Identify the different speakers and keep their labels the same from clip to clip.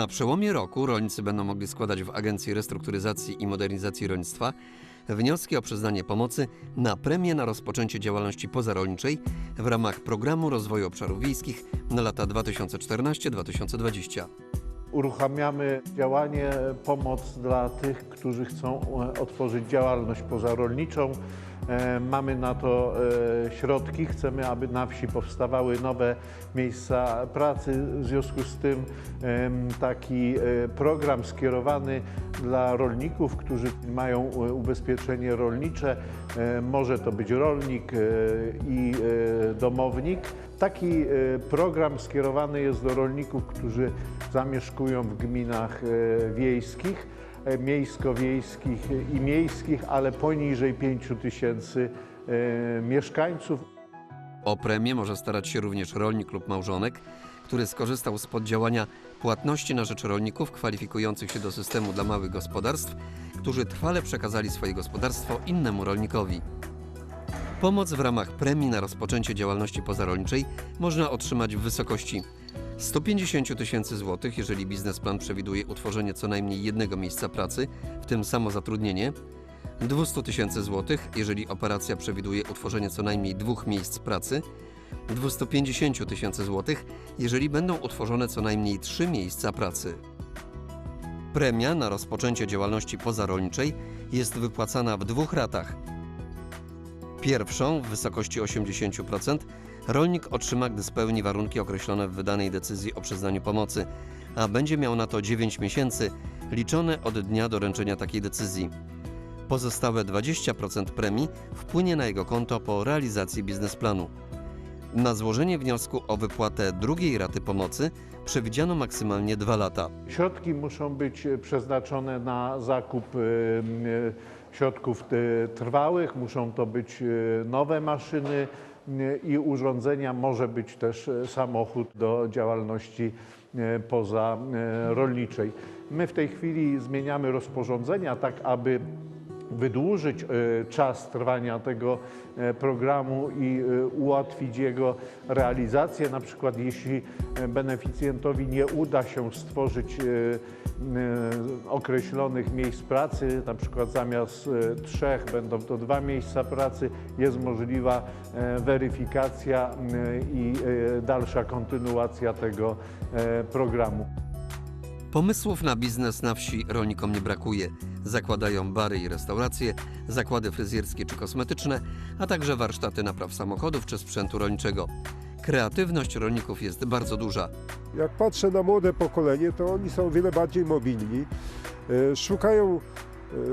Speaker 1: Na przełomie roku rolnicy będą mogli składać w Agencji Restrukturyzacji i Modernizacji Rolnictwa wnioski o przyznanie pomocy na premię na rozpoczęcie działalności pozarolniczej w ramach Programu Rozwoju Obszarów Wiejskich na lata 2014-2020.
Speaker 2: Uruchamiamy działanie pomoc dla tych, którzy chcą e, otworzyć działalność pozarolniczą. E, Mamy na to e, środki. Chcemy, aby na wsi powstawały nowe miejsca pracy. W związku z tym taki e, program skierowany dla rolników, którzy mają ubezpieczenie rolnicze. Może to być rolnik i domownik. Taki program skierowany jest do rolników, którzy zamieszkują w gminach wiejskich, miejsko-wiejskich i miejskich, ale poniżej 5 tysięcy e, mieszkańców.
Speaker 1: O premię może starać się również rolnik lub małżonek, który skorzystał z poddziałania płatności na rzecz rolników kwalifikujących się do systemu dla małych gospodarstw, którzy trwale przekazali swoje gospodarstwo innemu rolnikowi. Pomoc w ramach premii na rozpoczęcie działalności pozarolniczej można otrzymać w wysokości 150 tysięcy złotych, jeżeli biznesplan przewiduje utworzenie co najmniej jednego miejsca pracy, w tym samozatrudnienie, 200 tysięcy złotych, jeżeli operacja przewiduje utworzenie co najmniej dwóch miejsc pracy, 250 tysięcy złotych, jeżeli będą utworzone co najmniej trzy miejsca pracy. Premia na rozpoczęcie działalności pozarolniczej jest wypłacana w dwóch ratach. Pierwszą w wysokości 80% rolnik otrzyma, gdy spełni warunki określone w wydanej decyzji o przyznaniu pomocy, a będzie miał na to 9 miesięcy, liczone od dnia doręczenia takiej decyzji. Pozostałe 20% premii wpłynie na jego konto po realizacji biznesplanu. Na złożenie wniosku o wypłatę drugiej raty pomocy przewidziano maksymalnie 2 lata.
Speaker 2: Środki muszą być e, przeznaczone na zakup e, e, środków trwałych, muszą to być nowe maszyny i urządzenia, może być też e, samochód do działalności e, pozarolniczej. My w tej chwili zmieniamy rozporządzenia tak, aby wydłużyć e, czas trwania tego e, programu i e, ułatwić jego realizację. Na przykład jeśli beneficjentowi nie uda się stworzyć określonych miejsc pracy, na przykład zamiast trzech będą to dwa miejsca pracy, jest możliwa weryfikacja i dalsza kontynuacja tego programu.
Speaker 1: Pomysłów na biznes na wsi rolnikom nie brakuje. Zakładają bary i restauracje, zakłady fryzjerskie czy kosmetyczne, a także warsztaty napraw samochodów czy sprzętu rolniczego. Kreatywność rolników jest bardzo duża.
Speaker 3: Jak patrzę na młode pokolenie, to oni są o wiele bardziej mobilni. E, Szukają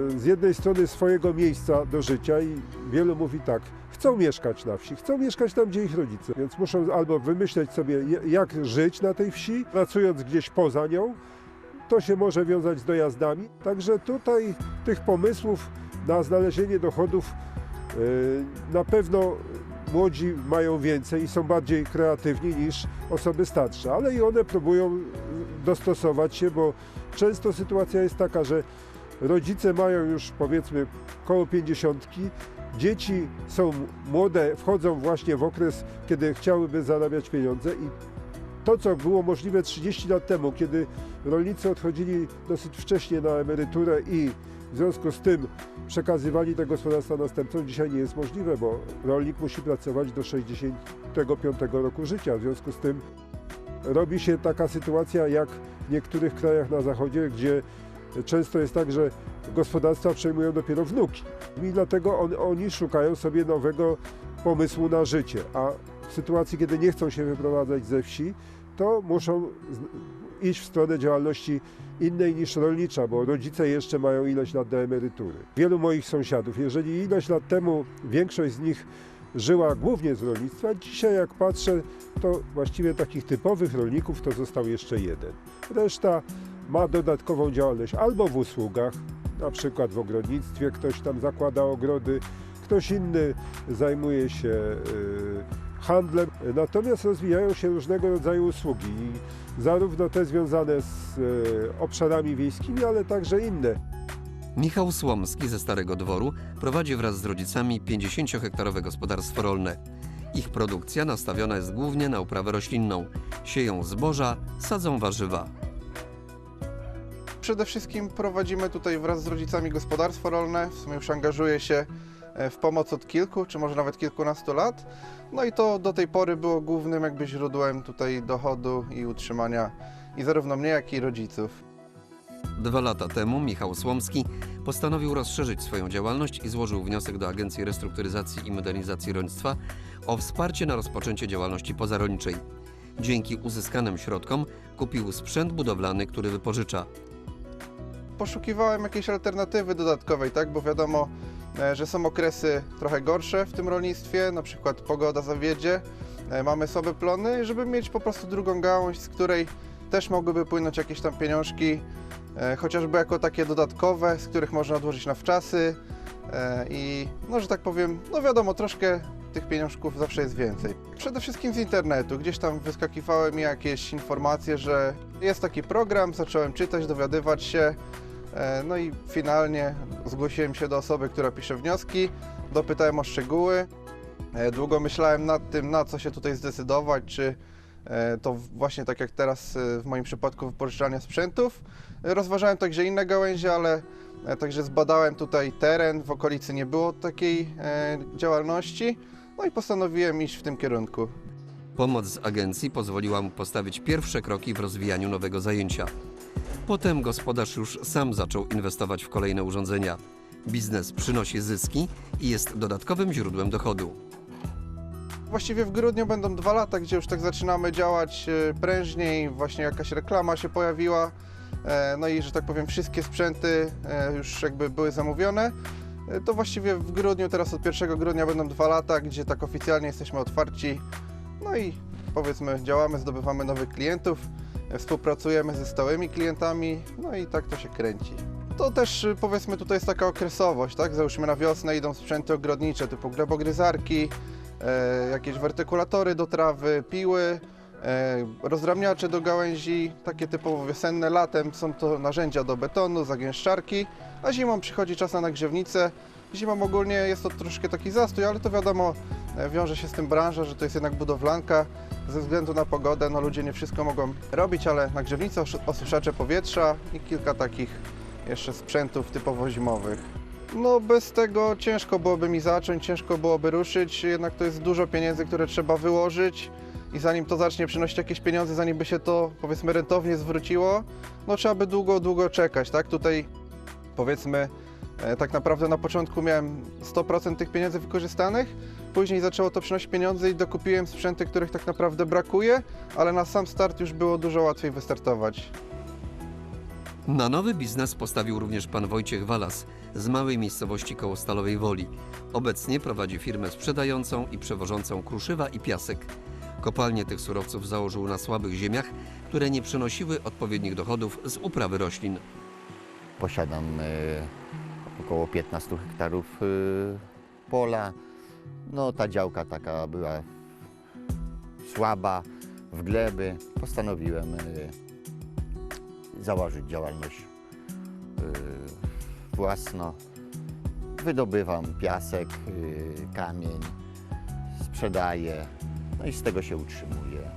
Speaker 3: e, z jednej strony swojego miejsca do życia i wielu mówi tak, chcą mieszkać na wsi, chcą mieszkać tam, gdzie ich rodzice, więc muszą albo wymyśleć sobie, jak żyć na tej wsi, pracując gdzieś poza nią. To się może wiązać z dojazdami. Także tutaj tych pomysłów na znalezienie dochodów e, na pewno młodzi mają więcej i są bardziej kreatywni niż osoby starsze, ale i one próbują dostosować się, bo często sytuacja jest taka, że rodzice mają już powiedzmy koło pięćdziesiątki, dzieci są młode, wchodzą właśnie w okres, kiedy chciałyby zarabiać pieniądze i to, co było możliwe 30 lat temu, kiedy rolnicy odchodzili dosyć wcześnie na emeryturę i w związku z tym przekazywali te gospodarstwa następcom, dzisiaj nie jest możliwe, bo rolnik musi pracować do 65 roku życia. W związku z tym robi się taka sytuacja jak w niektórych krajach na zachodzie, gdzie często jest tak, że gospodarstwa przejmują dopiero wnuki. I dlatego on, oni szukają sobie nowego pomysłu na życie, a w sytuacji, kiedy nie chcą się wyprowadzać ze wsi, to muszą iść w stronę działalności innej niż rolnicza, bo rodzice jeszcze mają ileś lat do emerytury. Wielu moich sąsiadów, jeżeli ileś lat temu większość z nich żyła głównie z rolnictwa, dzisiaj jak patrzę, to właściwie takich typowych rolników to został jeszcze jeden. Reszta ma dodatkową działalność albo w usługach, na przykład w ogrodnictwie ktoś tam zakłada ogrody, ktoś inny zajmuje się y, handlem, natomiast rozwijają się różnego rodzaju usługi, i zarówno te związane z y, obszarami wiejskimi, ale także inne.
Speaker 1: Michał Słomski ze Starego Dworu prowadzi wraz z rodzicami 50-hektarowe gospodarstwo rolne. Ich produkcja nastawiona jest głównie na uprawę roślinną. Sieją zboża, sadzą warzywa.
Speaker 4: przede wszystkim prowadzimy tutaj wraz z rodzicami gospodarstwo rolne. W sumie już angażuję się e, w pomoc od kilku, czy może nawet kilkunastu lat. No i to do tej pory było głównym jakby źródłem tutaj dochodu i utrzymania i zarówno mnie, jak i rodziców.
Speaker 1: Dwa lata temu Michał Słomski postanowił rozszerzyć swoją działalność i złożył wniosek do Agencji Restrukturyzacji i Modernizacji Rolnictwa o wsparcie na rozpoczęcie działalności pozarolniczej. Dzięki uzyskanym środkom kupił sprzęt budowlany, który wypożycza.
Speaker 4: poszukiwałem jakiejś alternatywy dodatkowej, tak? Bo wiadomo, e, że są okresy trochę gorsze w tym rolnictwie, na przykład pogoda zawiedzie, e, mamy słabe plony, żeby mieć po prostu drugą gałąź, z której też mogłyby płynąć jakieś tam pieniążki, e, chociażby jako takie dodatkowe, z których można odłożyć na wczasy. E, i no, że tak powiem, no wiadomo, troszkę tych pieniążków zawsze jest więcej. Przede wszystkim z internetu, gdzieś tam wyskakiwały mi jakieś informacje, że jest taki program, zacząłem czytać, dowiadywać się, E, No i finalnie zgłosiłem się do osoby, która pisze wnioski, dopytałem o szczegóły. E, Długo myślałem nad tym, na co się tutaj zdecydować, czy e, to właśnie tak jak teraz e, w moim przypadku wypożyczania sprzętów. E, Rozważałem także inne gałęzie, ale e, także zbadałem tutaj teren, w okolicy nie było takiej e, działalności, no i postanowiłem iść w tym kierunku.
Speaker 1: Pomoc z agencji pozwoliła mu postawić pierwsze kroki w rozwijaniu nowego zajęcia. Potem gospodarz już sam zaczął inwestować w kolejne urządzenia. Biznes przynosi zyski i jest dodatkowym źródłem dochodu.
Speaker 4: Właściwie w grudniu będą dwa lata, gdzie już tak zaczynamy działać e, prężniej, właśnie jakaś reklama się pojawiła, e, no i że tak powiem wszystkie sprzęty e, już jakby były zamówione. To właściwie w grudniu, teraz od 1 grudnia będą dwa lata, gdzie tak oficjalnie jesteśmy otwarci, no i powiedzmy działamy, zdobywamy nowych klientów, współpracujemy ze stałymi klientami, no i tak to się kręci. To też y, powiedzmy tutaj jest taka okresowość, tak? Załóżmy na wiosnę idą sprzęty ogrodnicze typu glebogryzarki, e, jakieś wertykulatory do trawy, piły, e, rozdrabniacze do gałęzi, takie typowo wiosenne. Latem są to narzędzia do betonu, zagęszczarki, a zimą przychodzi czas na nagrzewnicę. Zimą ogólnie jest to troszkę taki zastój, ale to wiadomo, wiąże się z tym branża, że to jest jednak budowlanka. Ze względu na pogodę, no ludzie nie wszystko mogą robić, ale nagrzewnice, osu- osuszacze powietrza i kilka takich jeszcze sprzętów typowo zimowych. No bez tego ciężko byłoby mi zacząć, ciężko byłoby ruszyć, jednak to jest dużo pieniędzy, które trzeba wyłożyć i zanim to zacznie przynosić jakieś pieniądze, zanim by się to powiedzmy rentownie zwróciło, no trzeba by długo, długo czekać, tak? Tutaj powiedzmy e, tak naprawdę na początku miałem 100% tych pieniędzy wykorzystanych, później zaczęło to przynosić pieniądze i dokupiłem sprzęty, których tak naprawdę brakuje, ale na sam start już było dużo łatwiej wystartować.
Speaker 1: Na nowy biznes postawił również pan Wojciech Walas z małej miejscowości koło Stalowej Woli. Obecnie prowadzi firmę sprzedającą i przewożącą kruszywa i piasek. Kopalnie tych surowców założył na słabych ziemiach, które nie przynosiły odpowiednich dochodów z uprawy roślin.
Speaker 5: Posiadam e, około 15 hektarów e, pola. No ta działka taka była słaba w gleby. Postanowiłem e, założyć działalność e, własną. Wydobywam piasek, kamień, sprzedaję, no i z tego się utrzymuję.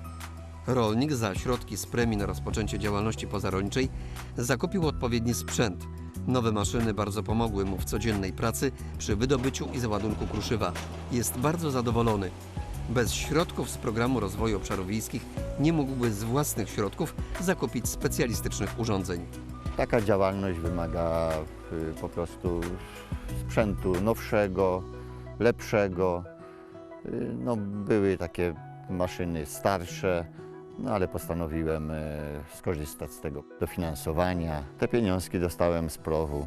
Speaker 1: Rolnik za środki z premii na rozpoczęcie działalności pozarolniczej zakupił odpowiedni sprzęt. Nowe maszyny bardzo pomogły mu w codziennej pracy przy wydobyciu i załadunku kruszywa. Jest bardzo zadowolony. Bez środków z programu rozwoju obszarów wiejskich nie mógłby z własnych środków zakupić specjalistycznych urządzeń.
Speaker 5: Taka działalność wymaga y, po prostu sprzętu nowszego, lepszego. Y, No, były takie maszyny starsze, no ale postanowiłem y, skorzystać z tego dofinansowania. Te pieniążki dostałem z prowu,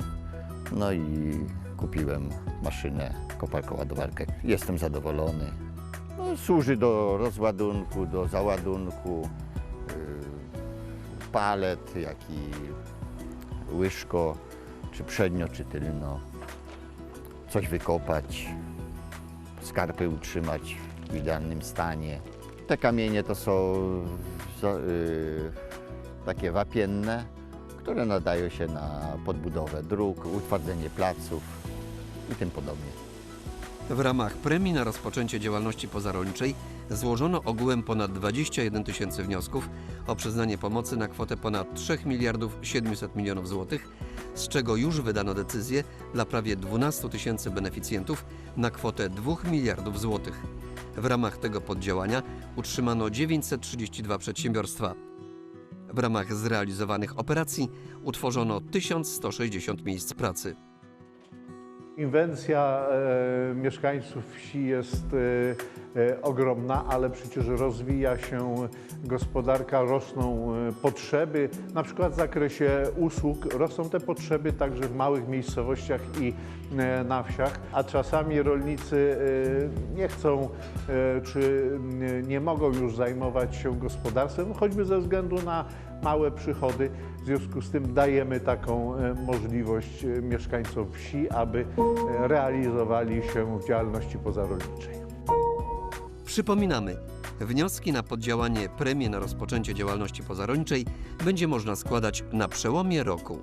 Speaker 5: no i kupiłem maszynę koparko-ładowarkę. Jestem zadowolony. No, służy do rozładunku, do załadunku, y, palet, jak i łyżko, czy przednio, czy tylno. Coś wykopać, skarpy utrzymać w idealnym stanie. Te kamienie to są y, takie wapienne, które nadają się na podbudowę dróg, utwardzenie placów i tym podobnie.
Speaker 1: W ramach premii na rozpoczęcie działalności pozarolniczej złożono ogółem ponad 21 tysięcy wniosków o przyznanie pomocy na kwotę ponad 3 miliardów 700 milionów złotych, z czego już wydano decyzję dla prawie 12 tysięcy beneficjentów na kwotę 2 miliardów złotych. W ramach tego poddziałania utrzymano 932 przedsiębiorstwa. W ramach zrealizowanych operacji utworzono 1160 miejsc pracy.
Speaker 2: Inwencja e, mieszkańców wsi jest e, e, ogromna, ale przecież rozwija się gospodarka, rosną e, potrzeby, na przykład w zakresie usług rosną te potrzeby także w małych miejscowościach i e, na wsiach, a czasami rolnicy e, nie chcą e, czy nie mogą już zajmować się gospodarstwem, choćby ze względu na małe przychody. W związku z tym dajemy taką e, możliwość e, mieszkańcom wsi, aby e, realizowali się w działalności pozarolniczej.
Speaker 1: Przypominamy, wnioski na poddziałanie premii na rozpoczęcie działalności pozarolniczej będzie można składać na przełomie roku.